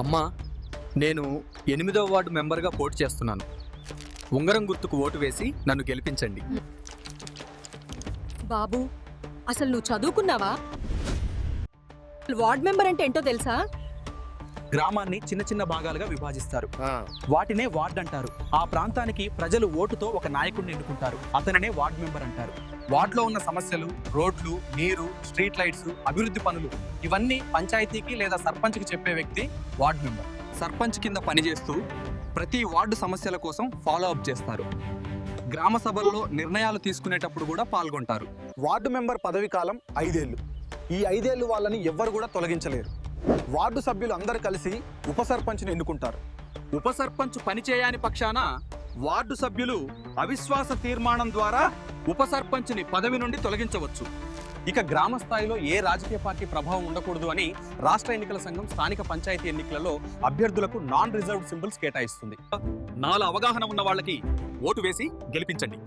అమ్మా నేను ఎనిమిదవ వార్డు మెంబర్గా పోటీ చేస్తున్నాను. ఉంగరం గుర్తుకు ఓటు వేసి నన్ను గెలిపించండి. బాబు అసలు నువ్వు చదువుకున్నావా? వార్డ్ మెంబర్ అంటే ఏంటో తెలుసా? గ్రామాన్ని చిన్న చిన్న భాగాలుగా విభజిస్తారు. వాటినే వార్డ్ అంటారు. ఆ ప్రాంతానికి ప్రజలు ఓటుతో ఒక నాయకుడిని ఎన్నుకుంటారు. అతనినే వార్డ్ మెంబర్ అంటారు. వార్డులో ఉన్న సమస్యలు రోడ్లు నీరు స్ట్రీట్ లైట్స్ అభివృద్ధి పనులు ఇవన్నీ పంచాయతీకి లేదా సర్పంచ్కి చెప్పే వ్యక్తి వార్డ్ మెంబర్. సర్పంచ్ కింద పనిచేస్తూ ప్రతి వార్డు సమస్యల కోసం ఫాలో అప్ చేస్తారు. గ్రామ సభల్లో నిర్ణయాలు తీసుకునేటప్పుడు కూడా పాల్గొంటారు. వార్డు మెంబర్ పదవి కాలం ఐదేళ్ళు ఈ ఐదేళ్ళు వాళ్ళని ఎవ్వరు కూడా తొలగించలేరు. వార్డు సభ్యులు అందరూ కలిసి ఉప సర్పంచ్ని ఎన్నుకుంటారు. ఉప సర్పంచ్ పనిచేయని పక్షాన వార్డు సభ్యులు అవిశ్వాస తీర్మానం ద్వారా ఉప సర్పంచ్ని పదవి నుండి తొలగించవచ్చు. ఇక గ్రామ స్థాయిలో ఏ రాజకీయ పార్టీ ప్రభావం ఉండకూడదు అని రాష్ట్ర ఎన్నికల సంఘం స్థానిక పంచాయతీ ఎన్నికలలో అభ్యర్థులకు నాన్ రిజర్వ్డ్ సింబల్స్ కేటాయిస్తుంది. నాలుగు అవగాహన ఉన్న వాళ్ళకి ఓటు వేసి గెలిపించండి.